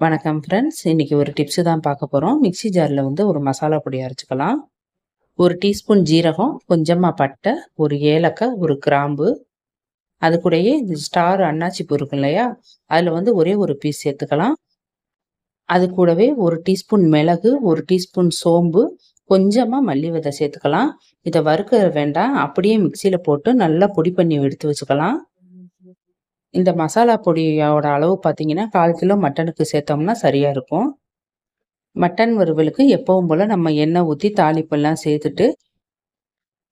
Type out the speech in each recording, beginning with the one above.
வணக்கம் ஃப்ரெண்ட்ஸ் இன்றைக்கி ஒரு டிப்ஸு தான் பார்க்க போகிறோம் மிக்சி ஜாரில் வந்து ஒரு மசாலா பொடி அரைச்சிக்கலாம். ஒரு டீஸ்பூன் ஜீரகம் கொஞ்சமாக பட்டை ஒரு ஏலக்காய் ஒரு கிராம்பு. அது கூடயே இந்த ஸ்டார் அன்னாச்சி பூ இல்லையா? அதில் வந்து ஒரே ஒரு பீஸ் சேர்த்துக்கலாம். அது கூடவே ஒரு டீஸ்பூன் மிளகு ஒரு டீஸ்பூன் சோம்பு கொஞ்சமாக மல்லி விதை சேர்த்துக்கலாம். இதை வறுக்க வேண்டாம். அப்படியே மிக்சியில் போட்டு நல்லா பொடி பண்ணி எடுத்து வச்சுக்கலாம். இந்த மசாலா பொடியோட அளவு பார்த்தீங்கன்னா கால் கிலோ மட்டனுக்கு சேர்த்தோம்னா சரியாக இருக்கும். மட்டன் வறுவலுக்கு எப்பவும் போல் நம்ம எண்ணெய் ஊற்றி தாளிப்பெல்லாம் சேர்த்துட்டு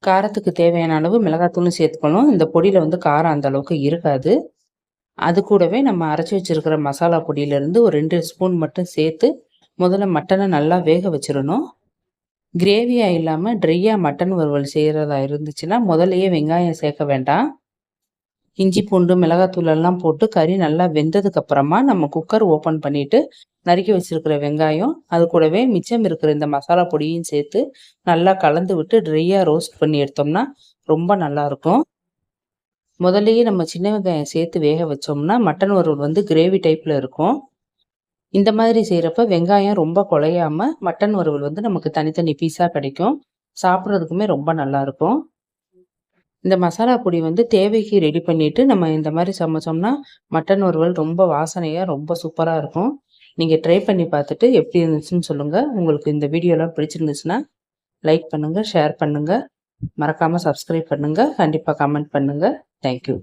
காரத்துக்கு தேவையான அளவு மிளகாத்தூளும் சேர்த்துக்கணும். இந்த பொடியில் வந்து காரம் அந்த அளவுக்கு இருக்காது. அது கூடவே நம்ம அரைச்சி வச்சுருக்கிற மசாலா பொடியிலேருந்து ஒரு ரெண்டு ஸ்பூன் மட்டும் சேர்த்து முதல்ல மட்டனை நல்லா வேக வச்சிடணும். கிரேவியாக இல்லாமல் ட்ரையாக மட்டன் வறுவல் செய்கிறதா இருந்துச்சுன்னா முதல்லையே வெங்காயம் சேர்க்க வேண்டாம். இஞ்சி பூண்டு மிளகாத்தூள் எல்லாம் போட்டு கறி நல்லா வெந்ததுக்கு அப்புறமா நம்ம குக்கர் ஓப்பன் பண்ணிட்டு நறுக்கி வச்சிருக்கிற வெங்காயம் அது கூடவே மிச்சம் இருக்கிற இந்த மசாலா பொடியும் சேர்த்து நல்லா கலந்து விட்டு ட்ரையாக ரோஸ்ட் பண்ணி எடுத்தோம்னா ரொம்ப நல்லா இருக்கும். முதல்லையே நம்ம சின்ன வெங்காயம் சேர்த்து வேக வச்சோம்னா மட்டன் வறுவல் வந்து கிரேவி டைப்பில் இருக்கும். இந்த மாதிரி செய்கிறப்ப வெங்காயம் ரொம்ப குலையாமல் மட்டன் வறுவல் வந்து நமக்கு தனித்தனி பீஸாக கிடைக்கும். சாப்பிட்றதுக்குமே ரொம்ப நல்லாயிருக்கும் இந்த மசாலா பொடி வந்து தேவைக்கு ரெடி பண்ணிவிட்டு நம்ம இந்த மாதிரி சமைச்சோம்னா மட்டன் வறுவல் ரொம்ப வாசனையாக ரொம்ப சூப்பராக இருக்கும். நீங்கள் ட்ரை பண்ணி பார்த்துட்டு எப்படி இருந்துச்சுன்னு சொல்லுங்கள் உங்களுக்கு இந்த வீடியோலாம் பிடிச்சிருந்துச்சுன்னா லைக் பண்ணுங்கள் ஷேர் பண்ணுங்கள் மறக்காமல் சப்ஸ்கிரைப் பண்ணுங்கள் கண்டிப்பாக கமெண்ட் பண்ணுங்கள் தேங்க்யூ